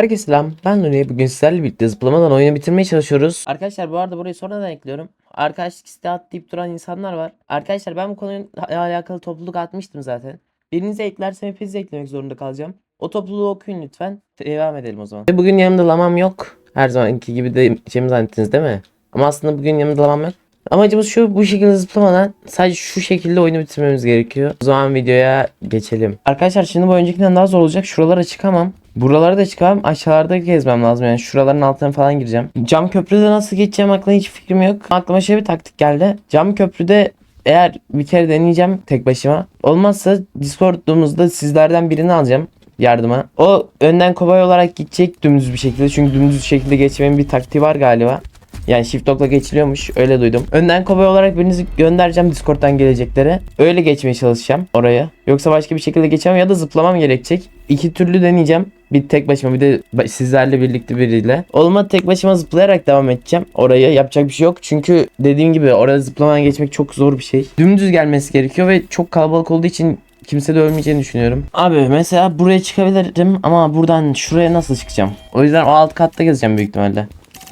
Herkese selam. Ben Nuri. Bugün sizlerle birlikte zıplamadan oyunu bitirmeye çalışıyoruz. Arkadaşlar bu arada burayı sonradan ekliyorum. Arkadaşlık isteği deyip duran insanlar var. Arkadaşlar ben bu konuyla alakalı topluluk atmıştım zaten. Birinizi eklersem hepinizi eklemek zorunda kalacağım. O topluluğu okuyun lütfen. Devam edelim o zaman. Bugün yanımda lamam yok. Her zamanki gibi de içimi zannettiniz değil mi? Ama aslında bugün yanımda lamam yok. Amacımız şu bu şekilde zıplamadan sadece şu şekilde oyunu bitirmemiz gerekiyor. O zaman videoya geçelim. Arkadaşlar şimdi bu öncekinden daha zor olacak. Şuralara çıkamam. Buralara da çıkamam. Aşağılarda gezmem lazım yani. Şuraların altına falan gireceğim. Cam köprüde nasıl geçeceğim aklımda hiç fikrim yok. Aklıma şöyle bir taktik geldi. Cam köprüde eğer bir kere deneyeceğim tek başıma. Olmazsa Discord'umuzda sizlerden birini alacağım yardıma. O önden kobay olarak gidecek dümdüz bir şekilde. Çünkü dümdüz bir şekilde geçmenin bir taktiği var galiba. Yani shift lock'la geçiliyormuş. Öyle duydum. Önden kobay olarak birinizi göndereceğim Discord'dan geleceklere. Öyle geçmeye çalışacağım oraya. Yoksa başka bir şekilde geçemem ya da zıplamam gerekecek. İki türlü deneyeceğim. Bir tek başıma bir de sizlerle birlikte biriyle. Olmadı tek başıma zıplayarak devam edeceğim. Oraya yapacak bir şey yok. Çünkü dediğim gibi oraya zıplamadan geçmek çok zor bir şey. Dümdüz gelmesi gerekiyor ve çok kalabalık olduğu için kimse de ölmeyeceğini düşünüyorum. Abi mesela buraya çıkabilirim ama buradan şuraya nasıl çıkacağım? O yüzden o alt katta gezeceğim büyük ihtimalle.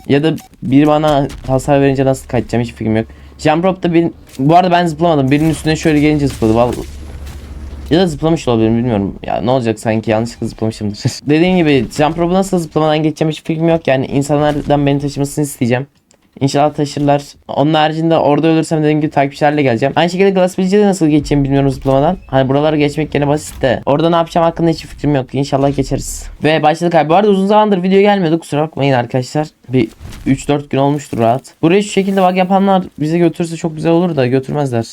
Ya da biri bana hasar verince nasıl kaçacağım hiç fikrim yok. Jump rope'da bir... Bu arada ben zıplamadım. Birinin üstüne şöyle gelince zıpladı. Vallahi. Ya da zıplamış olabilirim bilmiyorum. Ya ne olacak sanki yanlışlıkla zıplamışımdır. Dediğim gibi jump rope'u nasıl zıplamadan geçeceğim hiç fikrim yok. Yani insanlardan beni taşımasını isteyeceğim. İnşallah taşırlar. Onun haricinde orada ölürsem dediğim gibi takipçilerle geleceğim. Aynı şekilde Glass de nasıl geçeceğimi bilmiyorum zıplamadan. Hani buraları geçmek gene basit de. Orada ne yapacağım hakkında hiç fikrim yok. İnşallah geçeriz. Ve başladık abi. Bu arada uzun zamandır video gelmiyordu. Kusura bakmayın arkadaşlar. Bir 3-4 gün olmuştur rahat. Buraya şu şekilde bak yapanlar bize götürürse çok güzel olur da götürmezler.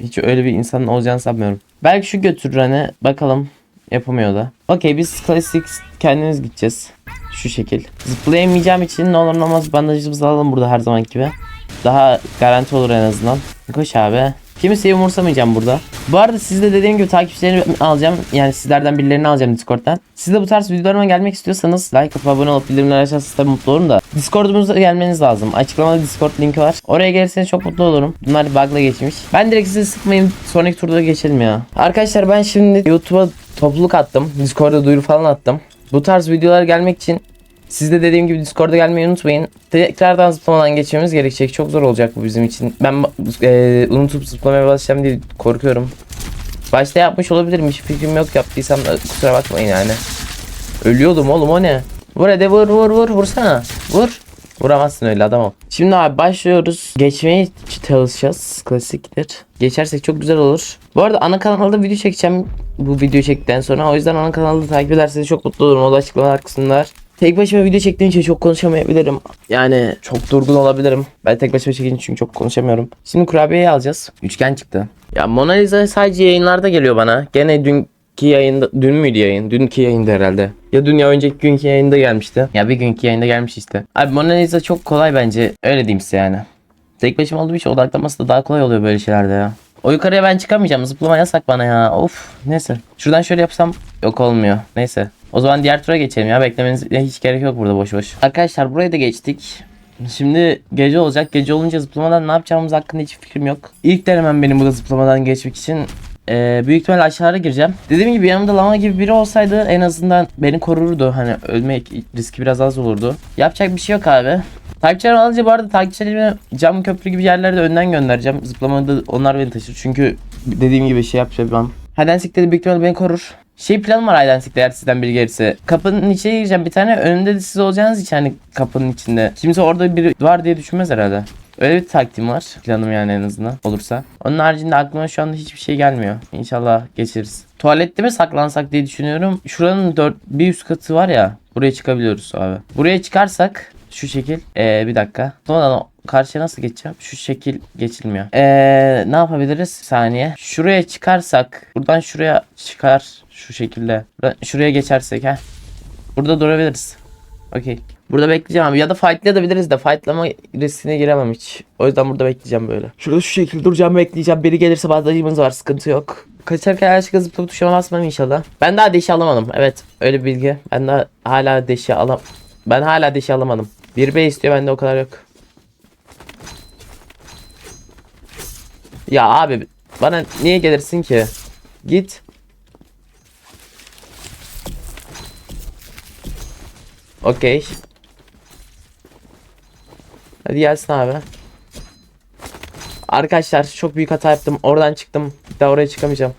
Hiç öyle bir insanın olacağını sanmıyorum. Belki şu götürür hani. Bakalım. Yapamıyor da. Okey biz klasik kendimiz gideceğiz. Şu şekil. Zıplayamayacağım için ne olur ne olmaz bandajımızı alalım burada her zaman gibi. Daha garanti olur en azından. Koş abi. Kimseyi umursamayacağım burada. Bu arada siz de dediğim gibi takipçilerini alacağım. Yani sizlerden birilerini alacağım Discord'dan. Siz de bu tarz videolarıma gelmek istiyorsanız like atıp abone olup bildirimleri açarsanız tabii mutlu olurum da. Discord'umuza gelmeniz lazım. Açıklamada Discord linki var. Oraya gelirseniz çok mutlu olurum. Bunlar bug'la geçmiş. Ben direkt sizi sıkmayayım. Sonraki turda geçelim ya. Arkadaşlar ben şimdi YouTube'a topluluk attım. Discord'da duyuru falan attım. Bu tarz videolar gelmek için siz de dediğim gibi Discord'a gelmeyi unutmayın. Tekrardan zıplamadan geçmemiz gerekecek. Çok zor olacak bu bizim için. Ben e, unutup zıplamaya başlayacağım diye korkuyorum. Başta yapmış olabilirim. Hiç fikrim yok yaptıysam kusura bakmayın yani. Ölüyordum oğlum o ne? Vur hadi vur vur vur vursana. Vur. Vuramazsın öyle adam ol. Şimdi abi başlıyoruz. Geçmeye çalışacağız. Klasiktir. Geçersek çok güzel olur. Bu arada ana kanalda video çekeceğim. Bu videoyu çektikten sonra. O yüzden ana kanalda takip ederseniz çok mutlu olurum. O da açıklamalar kısmında var. Tek başıma video çektiğim için çok konuşamayabilirim. Yani çok durgun olabilirim. Ben tek başıma çektiğim için çok konuşamıyorum. Şimdi kurabiyeyi alacağız. Üçgen çıktı. Ya Mona Lisa sadece yayınlarda geliyor bana. Gene dünkü yayında, dün müydü yayın? Dünkü yayında herhalde. Ya dün ya önceki günkü yayında gelmişti. Ya bir günkü yayında gelmiş işte. Abi Mona Lisa çok kolay bence. Öyle diyeyim size yani. Tek başıma olduğum için odaklanması da daha kolay oluyor böyle şeylerde ya. O yukarıya ben çıkamayacağım. Zıplama yasak bana ya. Of. Neyse. Şuradan şöyle yapsam yok olmuyor. Neyse. O zaman diğer tura geçelim ya. Beklemenize hiç gerek yok burada boş boş. Arkadaşlar buraya da geçtik. Şimdi gece olacak. Gece olunca zıplamadan ne yapacağımız hakkında hiç fikrim yok. İlk denemem benim burada zıplamadan geçmek için. Ee, büyük ihtimalle aşağıya gireceğim. Dediğim gibi yanımda lama gibi biri olsaydı en azından beni korurdu. Hani ölmek riski biraz az olurdu. Yapacak bir şey yok abi. Takipçilerimi alınca bu arada takipçilerimi cam köprü gibi yerlerde önden göndereceğim. Zıplamada onlar beni taşır. Çünkü dediğim gibi şey yapacağım. Hidensic'te de büyük ihtimalle beni korur. Şey planım var Hidensic'te eğer sizden biri gelirse. Kapının içine gireceğim bir tane. Önünde de siz olacağınız için hani kapının içinde. Kimse orada biri var diye düşünmez herhalde. Öyle bir taktiğim var. Planım yani en azından olursa. Onun haricinde aklıma şu anda hiçbir şey gelmiyor. İnşallah geçeriz. Tuvalette mi saklansak diye düşünüyorum. Şuranın dört, bir üst katı var ya. Buraya çıkabiliyoruz abi. Buraya çıkarsak şu şekil. Ee, bir dakika. Sonra karşıya nasıl geçeceğim? Şu şekil geçilmiyor. Ee, ne yapabiliriz? Saniye. Şuraya çıkarsak. Buradan şuraya çıkar. Şu şekilde. Şuraya geçersek ha. Burada durabiliriz. Okey. Burada bekleyeceğim abi. Ya da fightlayabiliriz de fightlama riskine giremem hiç. O yüzden burada bekleyeceğim böyle. Şurada şu şekilde duracağım bekleyeceğim. Biri gelirse bandajımız var sıkıntı yok. Kaçarken her şey zıplayıp tuşuna basmam inşallah. Ben daha deşi alamadım. Evet öyle bir bilgi. Ben daha hala deşi alam... Ben hala deşi alamadım. Bir B istiyor bende o kadar yok. Ya abi bana niye gelirsin ki? Git. Okey. Hadi gelsin abi. Arkadaşlar çok büyük hata yaptım. Oradan çıktım. Bir daha oraya çıkamayacağım.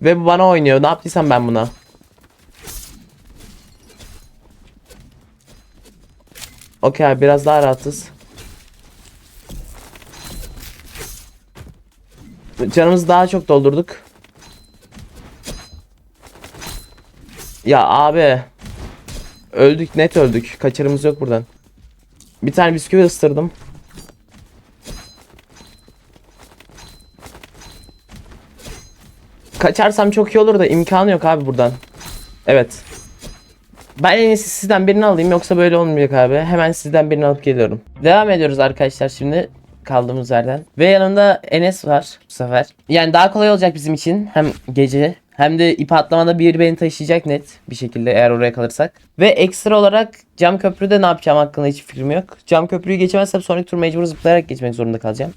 Ve bu bana oynuyor. Ne yaptıysam ben buna. Okey abi biraz daha rahatız. Canımızı daha çok doldurduk. Ya abi. Öldük net öldük. Kaçarımız yok buradan. Bir tane bisküvi ısırdım. Kaçarsam çok iyi olur da imkanı yok abi buradan. Evet. Ben en iyisi sizden birini alayım yoksa böyle olmayacak abi. Hemen sizden birini alıp geliyorum. Devam ediyoruz arkadaşlar şimdi kaldığımız yerden. Ve yanımda Enes var bu sefer. Yani daha kolay olacak bizim için. Hem gece hem de ip atlamada bir beni taşıyacak net bir şekilde eğer oraya kalırsak. Ve ekstra olarak cam köprüde ne yapacağım hakkında hiç fikrim yok. Cam köprüyü geçemezsem sonraki tur mecbur zıplayarak geçmek zorunda kalacağım.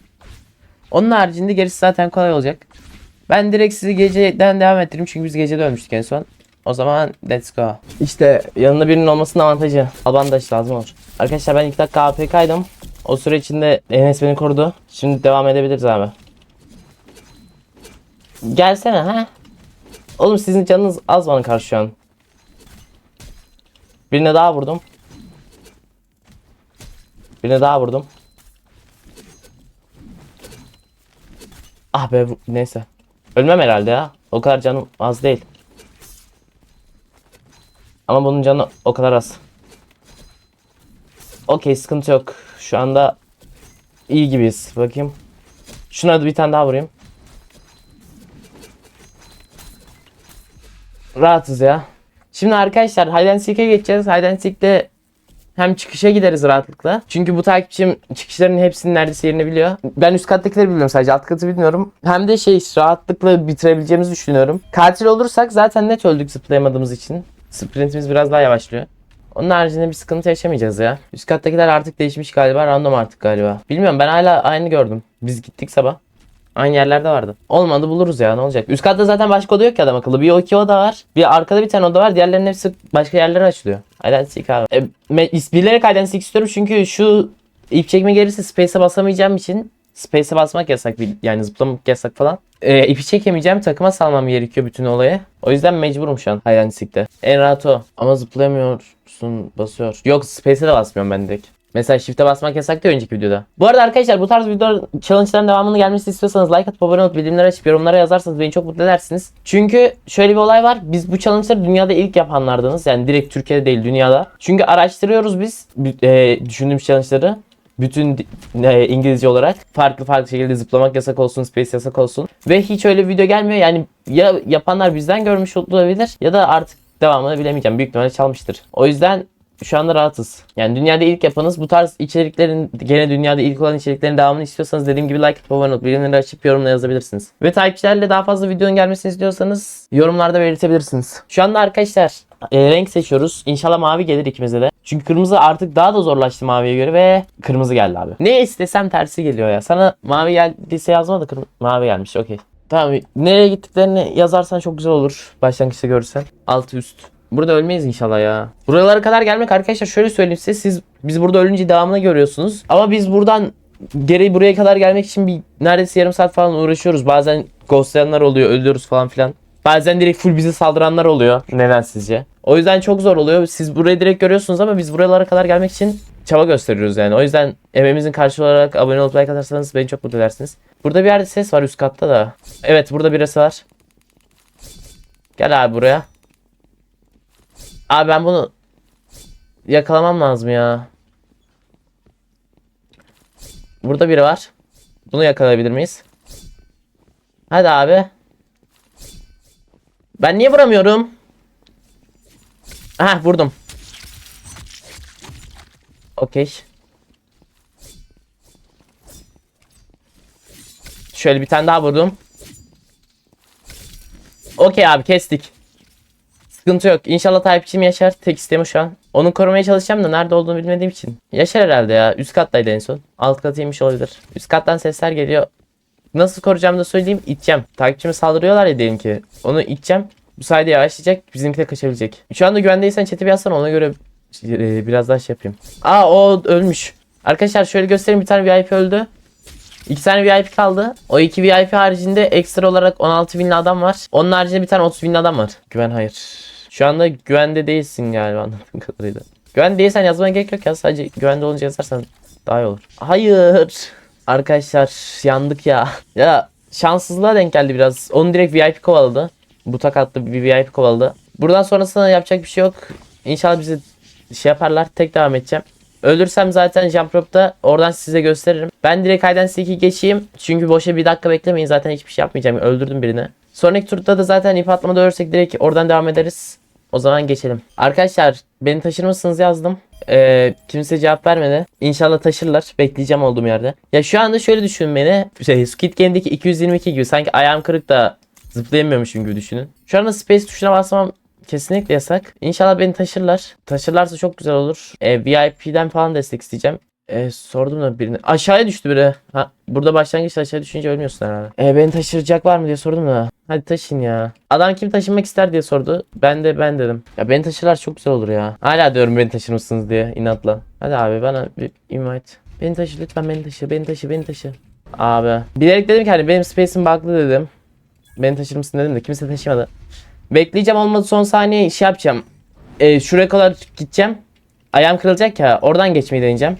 Onun haricinde gerisi zaten kolay olacak. Ben direkt sizi geceden devam ettireyim çünkü biz gecede ölmüştük en son. O zaman let's go. İşte yanında birinin olmasının avantajı. Al bandaj lazım olur. Arkadaşlar ben 2 dakika APK'ydım. O süre içinde Enes beni korudu. Şimdi devam edebiliriz abi. Gelsene ha. Oğlum sizin canınız az bana karşı şu an. Birine daha vurdum. Birine daha vurdum. Ah be neyse. Ölmem herhalde ya. O kadar canım az değil. Ama bunun canı o kadar az. Okey sıkıntı yok. Şu anda iyi gibiyiz. Bakayım. Şuna bir tane daha vurayım. Rahatız ya. Şimdi arkadaşlar Hide and Seek'e geçeceğiz. Hide and Seek'te hem çıkışa gideriz rahatlıkla. Çünkü bu takipçim çıkışların hepsinin neredeyse yerini biliyor. Ben üst kattakileri biliyorum sadece alt katı bilmiyorum. Hem de şey rahatlıkla bitirebileceğimizi düşünüyorum. Katil olursak zaten net öldük zıplayamadığımız için. Sprintimiz biraz daha yavaşlıyor. Onun haricinde bir sıkıntı yaşamayacağız ya. Üst kattakiler artık değişmiş galiba. Random artık galiba. Bilmiyorum ben hala aynı gördüm. Biz gittik sabah. Aynı yerlerde vardı. Olmadı buluruz ya ne olacak. Üst katta zaten başka oda yok ki adam akıllı. Bir o iki oda var. Bir arkada bir tane oda var. Diğerlerinin hepsi başka yerlere açılıyor. Hide seek abi. E, bilerek hide istiyorum çünkü şu ip çekme gelirse space'e basamayacağım için space'e basmak yasak bir- yani zıplamak yasak falan. E, ipi çekemeyeceğim takıma salmam gerekiyor bütün olayı. O yüzden mecburum şu an hide seek'te. En rahat o. Ama zıplayamıyorsun basıyor. Yok space'e de basmıyorum ben direkt. Mesela shift'e basmak yasak diyor önceki videoda. Bu arada arkadaşlar bu tarz video challenge'ların devamının gelmesini istiyorsanız like atıp abone olup bildirimleri açıp yorumlara yazarsanız beni çok mutlu edersiniz. Çünkü şöyle bir olay var. Biz bu challenge'ları dünyada ilk yapanlardanız. Yani direkt Türkiye'de değil dünyada. Çünkü araştırıyoruz biz e, düşündüğümüz challenge'ları. Bütün e, İngilizce olarak farklı farklı şekilde zıplamak yasak olsun, space yasak olsun. Ve hiç öyle bir video gelmiyor. Yani ya yapanlar bizden görmüş olabilir ya da artık devamını bilemeyeceğim. Büyük ihtimalle çalmıştır. O yüzden şu anda rahatız. Yani dünyada ilk yapanız bu tarz içeriklerin gene dünyada ilk olan içeriklerin devamını istiyorsanız dediğim gibi like atıp abone olup bildirimleri açıp yorumla yazabilirsiniz. Ve takipçilerle daha fazla videonun gelmesini istiyorsanız yorumlarda belirtebilirsiniz. Şu anda arkadaşlar e, renk seçiyoruz. İnşallah mavi gelir ikimize de. Çünkü kırmızı artık daha da zorlaştı maviye göre ve kırmızı geldi abi. Ne istesem tersi geliyor ya. Sana mavi geldiyse yazma da mavi gelmiş. Okey. Tamam. Nereye gittiklerini yazarsan çok güzel olur. Başlangıçta görürsen. Alt üst. Burada ölmeyiz inşallah ya. Buralara kadar gelmek arkadaşlar şöyle söyleyeyim size. Siz biz burada ölünce devamını görüyorsunuz. Ama biz buradan geri buraya kadar gelmek için bir neredeyse yarım saat falan uğraşıyoruz. Bazen ghostlayanlar oluyor, ölüyoruz falan filan. Bazen direkt full bize saldıranlar oluyor. Neden sizce? O yüzden çok zor oluyor. Siz burayı direkt görüyorsunuz ama biz buralara kadar gelmek için çaba gösteriyoruz yani. O yüzden emeğimizin karşılığı olarak abone olup like atarsanız beni çok mutlu edersiniz. Burada bir yerde ses var üst katta da. Evet burada birisi var. Gel abi buraya. Abi ben bunu yakalamam lazım ya. Burada biri var. Bunu yakalayabilir miyiz? Hadi abi. Ben niye vuramıyorum? Aha vurdum. Okey. Şöyle bir tane daha vurdum. Okey abi kestik. Sıkıntı yok. İnşallah takipçim yaşar. Tek isteğim şu an. Onu korumaya çalışacağım da nerede olduğunu bilmediğim için. Yaşar herhalde ya. Üst kattaydı en son. Alt katı yemiş olabilir. Üst kattan sesler geliyor. Nasıl koruyacağımı da söyleyeyim. İteceğim. Takipçime saldırıyorlar ya diyelim ki. Onu iteceğim. Bu sayede yavaşlayacak. Bizimki de kaçabilecek. Şu anda güvendeysen chat'e bir yazsana ona göre e, biraz daha şey yapayım. Aa o ölmüş. Arkadaşlar şöyle göstereyim bir tane VIP öldü. İki tane VIP kaldı. O iki VIP haricinde ekstra olarak 16 binli adam var. Onun haricinde bir tane 30 binli adam var. Güven hayır. Şu anda güvende değilsin galiba anladığım kadarıyla. Güvende değilsen yazmana gerek yok ya. Sadece güvende olunca yazarsan daha iyi olur. Hayır. Arkadaşlar yandık ya. Ya şanssızlığa denk geldi biraz. Onu direkt VIP kovaladı. Butak attı bir VIP kovaladı. Buradan sonrasında yapacak bir şey yok. İnşallah bizi şey yaparlar. Tek devam edeceğim. Ölürsem zaten jump rope'da oradan size gösteririm. Ben direkt and seek'i geçeyim. Çünkü boşa bir dakika beklemeyin. Zaten hiçbir şey yapmayacağım. Öldürdüm birini. Sonraki turda da zaten ip atmada ölürsek direkt oradan devam ederiz. O zaman geçelim. Arkadaşlar beni taşır mısınız yazdım. Ee, kimse cevap vermedi. İnşallah taşırlar. Bekleyeceğim olduğum yerde. Ya şu anda şöyle düşünün beni. Şey, Squid Game'deki 222 gibi sanki ayağım kırık da zıplayamıyormuşum gibi düşünün. Şu anda space tuşuna basmam kesinlikle yasak. İnşallah beni taşırlar. Taşırlarsa çok güzel olur. Ee, VIP'den falan destek isteyeceğim. Ee, sordum da birini. Aşağıya düştü biri. Ha, burada başlangıçta aşağı düşünce ölmüyorsun herhalde. Ee, beni taşıracak var mı diye sordum da. Hadi taşın ya. Adam kim taşınmak ister diye sordu. Ben de ben dedim. Ya beni taşırlar çok güzel olur ya. Hala diyorum beni taşır mısınız diye inatla. Hadi abi bana bir invite. Beni taşı lütfen beni taşı. Beni taşı beni taşı. Abi. Bilerek dedim ki hani benim space'im bug'lı dedim. Beni taşır mısın dedim de kimse taşımadı. Bekleyeceğim olmadı son saniye şey yapacağım. Ee, şuraya kadar gideceğim. Ayağım kırılacak ya oradan geçmeyi deneyeceğim.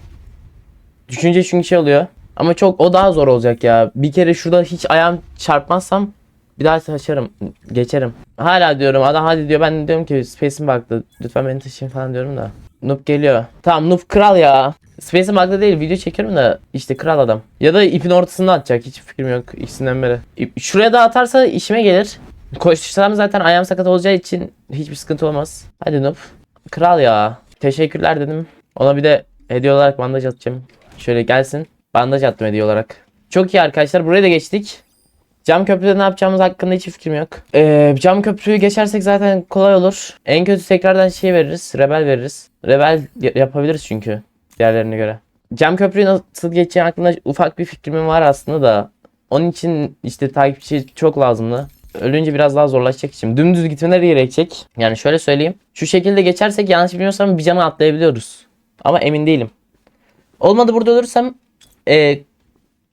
Düşünce çünkü şey oluyor. Ama çok o daha zor olacak ya. Bir kere şurada hiç ayağım çarpmazsam bir daha taşırım. Geçerim. Hala diyorum adam hadi diyor. Ben de diyorum ki Space'im baktı. Lütfen beni taşıyın falan diyorum da. Noob geliyor. Tamam Noob kral ya. Space'im baktı değil video çekiyorum da işte kral adam. Ya da ipin ortasında atacak. Hiç fikrim yok ikisinden biri. İp- Şuraya da atarsa işime gelir. Koştursam zaten ayağım sakat olacağı için hiçbir sıkıntı olmaz. Hadi Noob. Kral ya. Teşekkürler dedim. Ona bir de hediye olarak bandaj atacağım. Şöyle gelsin. Bandaj attım hediye olarak. Çok iyi arkadaşlar. Buraya da geçtik. Cam köprüde ne yapacağımız hakkında hiç fikrim yok. Ee, cam köprüyü geçersek zaten kolay olur. En kötü tekrardan şey veririz. Rebel veririz. Rebel yapabiliriz çünkü. Diğerlerine göre. Cam köprüyü nasıl geçeceğim hakkında ufak bir fikrim var aslında da. Onun için işte takipçi çok lazımdı. Ölünce biraz daha zorlaşacak için. Dümdüz gitmeleri gerekecek. Yani şöyle söyleyeyim. Şu şekilde geçersek yanlış bilmiyorsam bir cama atlayabiliyoruz. Ama emin değilim. Olmadı burada olursam e,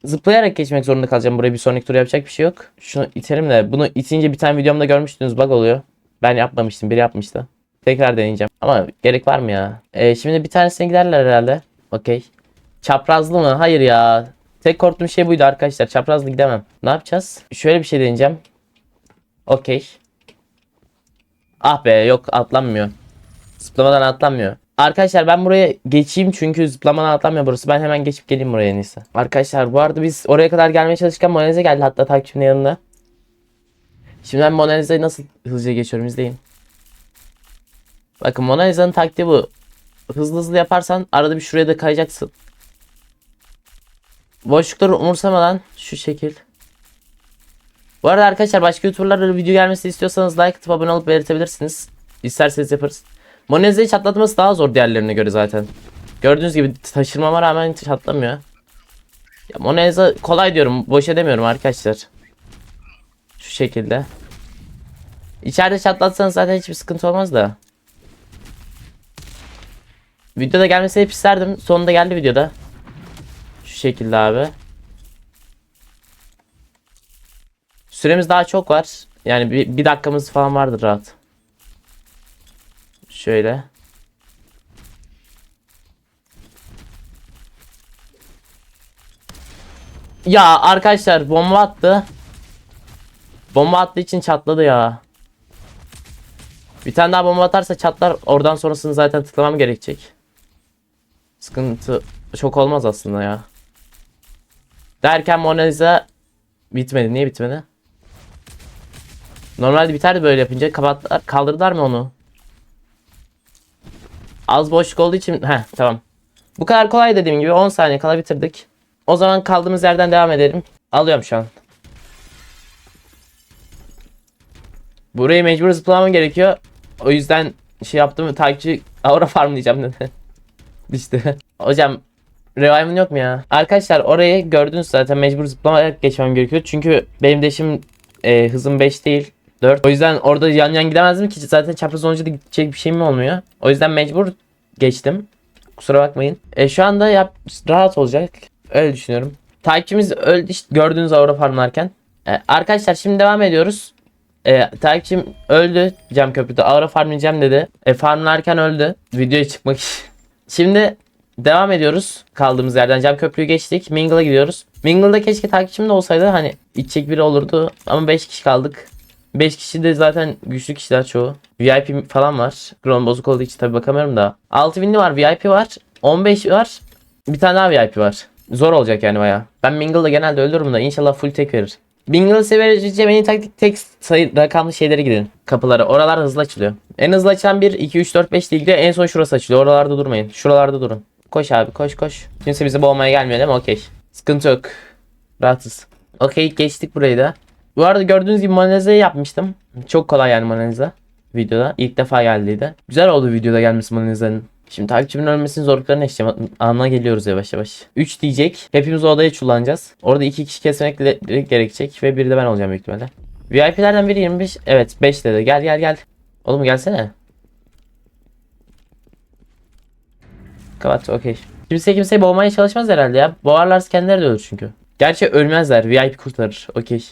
zıplayarak geçmek zorunda kalacağım. Buraya bir sonraki tur yapacak bir şey yok. Şunu itelim de bunu itince bir tane videomda görmüştünüz bug oluyor. Ben yapmamıştım biri yapmıştı. Tekrar deneyeceğim. Ama gerek var mı ya? E, şimdi bir tanesine giderler herhalde. Okey. Çaprazlı mı? Hayır ya. Tek korktuğum şey buydu arkadaşlar. Çaprazlı gidemem. Ne yapacağız? Şöyle bir şey deneyeceğim. Okey. Ah be yok atlanmıyor. Zıplamadan atlanmıyor. Arkadaşlar ben buraya geçeyim çünkü zıplamadan atlanmıyor burası. Ben hemen geçip geleyim buraya en. Arkadaşlar bu arada biz oraya kadar gelmeye çalışırken Mona geldi hatta takipçimin yanında. Şimdi ben Mona nasıl hızlıca geçiyorum izleyin. Bakın Mona Lisa'nın taktiği bu. Hızlı hızlı yaparsan arada bir şuraya da kayacaksın. Boşlukları umursamadan şu şekil. Bu arada arkadaşlar başka youtuberlarla video gelmesini istiyorsanız like atıp abone olup belirtebilirsiniz. İsterseniz yaparız. Mona Lisa'yı çatlatması daha zor diğerlerine göre zaten. Gördüğünüz gibi taşırmama rağmen çatlamıyor. Ya Mona Lisa kolay diyorum. Boşa demiyorum arkadaşlar. Şu şekilde. İçeride çatlatsanız zaten hiçbir sıkıntı olmaz da. Videoda gelmesini hep isterdim. Sonunda geldi videoda. Şu şekilde abi. Süremiz daha çok var. Yani bir, bir dakikamız falan vardır rahat. Şöyle. Ya arkadaşlar bomba attı. Bomba attığı için çatladı ya. Bir tane daha bomba atarsa çatlar. Oradan sonrasını zaten tıklamam gerekecek. Sıkıntı çok olmaz aslında ya. Derken Mona Lisa bitmedi. Niye bitmedi? Normalde biterdi böyle yapınca. Kapattılar, kaldırdılar mı onu? Az boşluk olduğu için heh tamam. Bu kadar kolay dediğim gibi 10 saniye kala bitirdik. O zaman kaldığımız yerden devam edelim. Alıyorum şu an. Burayı mecbur zıplamam gerekiyor. O yüzden şey yaptım takipçi aura farm diyeceğim dedi. işte. Hocam revive'ın yok mu ya? Arkadaşlar orayı gördünüz zaten mecbur zıplamayarak geçmem gerekiyor. Çünkü benim de şimdi e, hızım 5 değil. 4. O yüzden orada yan yan gidemezdim ki zaten çapraz olunca da gidecek bir şeyim olmuyor. O yüzden mecbur geçtim. Kusura bakmayın. E şu anda yap rahat olacak. Öyle düşünüyorum. Takipçimiz öldü işte gördüğünüz aura farmlarken. E, arkadaşlar şimdi devam ediyoruz. E, takipçim öldü cam köprüde. Aura farmlayacağım dedi. E, farmlarken öldü. Videoya çıkmak. Şimdi devam ediyoruz. Kaldığımız yerden cam köprüyü geçtik. Mingle'a gidiyoruz. Mingle'da keşke takipçim de olsaydı hani içecek biri olurdu. Ama 5 kişi kaldık. 5 kişi de zaten güçlü kişiler çoğu. VIP falan var. Kron bozuk olduğu için tabi bakamıyorum da. 6 winli var, VIP var. 15 var. Bir tane daha VIP var. Zor olacak yani baya. Ben Mingle'da genelde ölürüm da inşallah full tek verir. Mingle'ı severince beni taktik tek sayı rakamlı şeylere gidin. Kapıları. Oralar hızlı açılıyor. En hızlı açılan 1, 2, 3, 4, 5 değil de en son şurası açılıyor. Oralarda durmayın. Şuralarda durun. Koş abi koş koş. Kimse bizi boğmaya gelmiyor değil mi? Okey. Sıkıntı yok. Rahatız. Okey geçtik burayı da. Bu arada gördüğünüz gibi manalize yapmıştım. Çok kolay yani manalize. Videoda. ilk defa geldiydi. Güzel oldu videoda gelmesi manalizenin. Şimdi takipçimin ölmesinin zorluklarını yaşayacağım. Anına geliyoruz yavaş yavaş. 3 diyecek. Hepimiz odaya çullanacağız. Orada 2 kişi kesmek gerekecek. Ve biri de ben olacağım büyük ihtimalle. VIP'lerden biri 25. Evet 5 dedi. Gel gel gel. Oğlum gelsene. Kapat okey. Kimse kimseyi boğmaya çalışmaz herhalde ya. Boğarlarsa kendileri de ölür çünkü. Gerçi ölmezler. VIP kurtarır. Okey.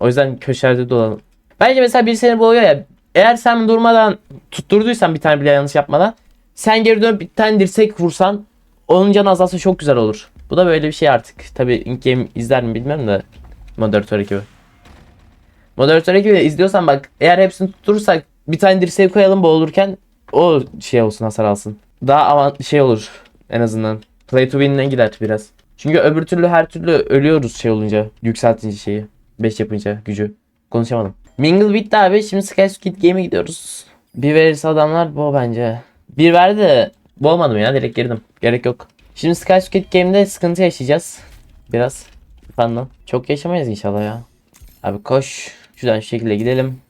O yüzden köşelerde dolanalım. Bence mesela biri seni boğuyor ya. Eğer sen durmadan tutturduysan bir tane bile yanlış yapmadan. Sen geri dönüp bir tane dirsek vursan. Onun canı azalsa çok güzel olur. Bu da böyle bir şey artık. Tabi ilk game izler mi bilmiyorum da. Moderatör ekibi. Moderatör ekibi izliyorsan bak. Eğer hepsini tutturursak bir tane dirseği koyalım boğulurken. O şey olsun hasar alsın. Daha avant şey olur en azından. Play to win'e gider biraz. Çünkü öbür türlü her türlü ölüyoruz şey olunca. Yükseltince şeyi. 5 yapınca gücü. Konuşamadım. Mingle bitti abi. Şimdi Sky Squid Game'e gidiyoruz. Bir verirse adamlar bu bence. Bir verdi de boğmadım ya direkt girdim. Gerek yok. Şimdi Sky Squid Game'de sıkıntı yaşayacağız. Biraz. Efendim. Çok yaşamayız inşallah ya. Abi koş. Şuradan şu şekilde gidelim.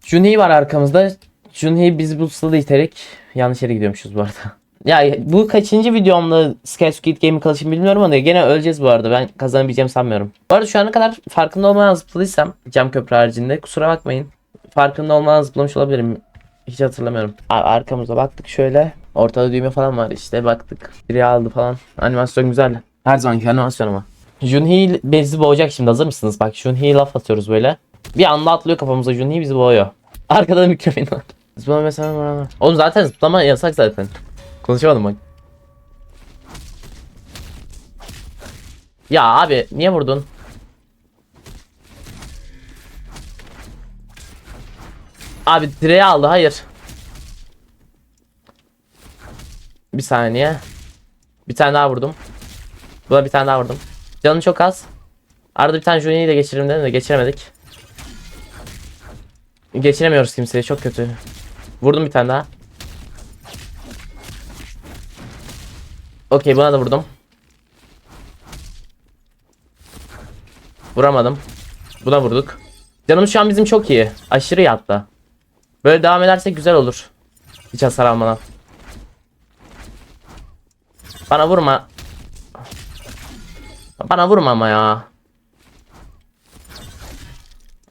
Junhee var arkamızda. Junhee bizi bu sırada iterek yanlış yere gidiyormuşuz bu arada. Ya bu kaçıncı videomda Sky Squid Game'i kalışım bilmiyorum ama gene öleceğiz bu arada. Ben kazanabileceğimi sanmıyorum. Bu arada şu ana kadar farkında olmadan zıpladıysam cam köprü haricinde kusura bakmayın. Farkında olmadan zıplamış olabilirim. Hiç hatırlamıyorum. Abi arkamıza baktık şöyle. Ortada düğme falan var işte baktık. Biri aldı falan. Animasyon güzel. Her zamanki animasyon ama. Junhee bizi boğacak şimdi hazır mısınız? Bak Junhee'ye laf atıyoruz böyle. Bir anda atlıyor kafamıza Junhee bizi boğuyor. Arkada mikrofon var. Zıplama mesela var. Oğlum zaten zıplama yasak zaten. Konuşamadım bak. Ya abi niye vurdun? Abi direği aldı hayır. Bir saniye. Bir tane daha vurdum. Buna bir tane daha vurdum. Canım çok az. Arada bir tane Junior'ı de geçirelim dedim de geçiremedik. Geçiremiyoruz kimseyi çok kötü. Vurdum bir tane daha. Okey buna da vurdum. Vuramadım. Buna vurduk. Canım şu an bizim çok iyi. Aşırı iyi hatta. Böyle devam edersek güzel olur. Hiç hasar almadan. Bana vurma. Bana vurma ama ya.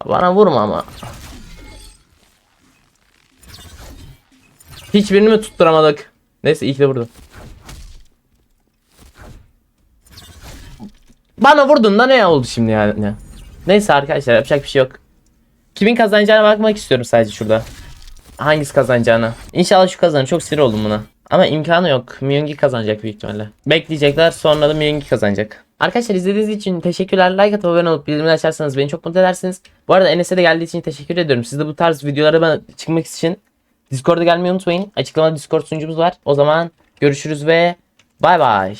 Bana vurma ama. Hiçbirini mi tutturamadık? Neyse iyi de vurdum. Bana vurdun da ne oldu şimdi yani? Neyse arkadaşlar yapacak bir şey yok. Kimin kazanacağına bakmak istiyorum sadece şurada. Hangisi kazanacağına. İnşallah şu kazanır. Çok sinir oldum buna. Ama imkanı yok. Myungi kazanacak büyük ihtimalle. Bekleyecekler sonra da Myungi kazanacak. Arkadaşlar izlediğiniz için teşekkürler. Like atıp abone olup bildirimleri açarsanız beni çok mutlu edersiniz. Bu arada Enes'e de geldiği için teşekkür ediyorum. Siz de bu tarz videolara bana çıkmak için Discord'a gelmeyi unutmayın. Açıklamada Discord sunucumuz var. O zaman görüşürüz ve bay bay.